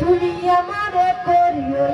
তুমি আমারে করিও